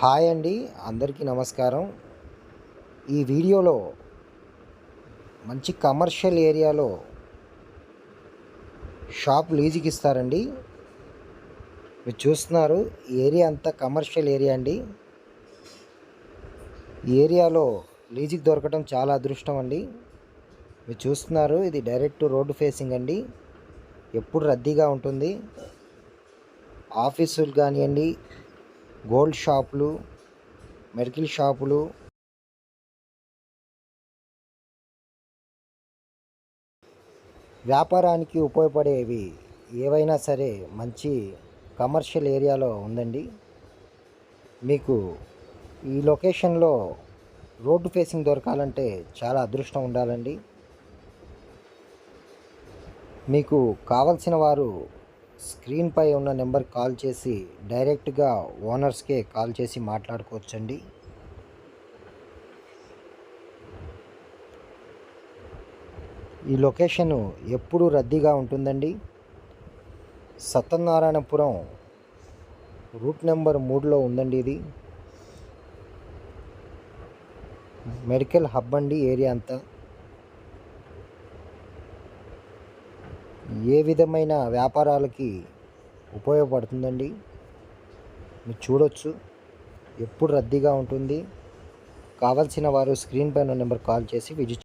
Hi అండి అందరికీ నమస్కారం. ఈ వీడియోలో మంచి కమర్షియల్ ఏరియాలో షాప్ లీజుకి ఇస్తారండి. మీరు చూస్తున్నారు ఈ ఏరియా అంతా కమర్షియల్ ఏరియా అండి. ఈ ఏరియాలో లీజుకి దొరకడం చాలా అదృష్టం అండి. మీరు చూస్తున్నారు ఇది డైరెక్ట్ రోడ్డు ఫేసింగ్ అండి. ఎప్పుడు రద్దీగా ఉంటుంది. ఆఫీసులు కానివ్వండి గోల్డ్ షాపులు మెడికల్ షాపులు వ్యాపారానికి ఉపయోగపడేవి ఏవైనా సరే మంచి కమర్షియల్ ఏరియాలో ఉందండి. మీకు ఈ లొకేషన్లో రోడ్డు ఫేసింగ్ దొరకాలంటే చాలా అదృష్టం ఉండాలండి. మీకు కావలసిన వారు స్క్రీన్పై ఉన్న నెంబర్ కాల్ చేసి డైరెక్ట్గా ఓనర్స్కే కాల్ చేసి మాట్లాడుకోవచ్చండి. ఈ లొకేషన్ ఎప్పుడు రద్దీగా ఉంటుందండి. సత్యనారాయణపురం రూట్ నెంబర్ మూడులో ఉందండి ఇది. మెడికల్ హబ్ అండి ఏరియా అంతా. ఏ విధమైన వ్యాపారాలకి ఉపయోగపడుతుందండి? మీరు చూడొచ్చు. ఎప్పుడు రద్దీగా ఉంటుంది. కావలసిన వారు స్క్రీన్ పైన నెంబర్ కాల్ చేసి విజిట్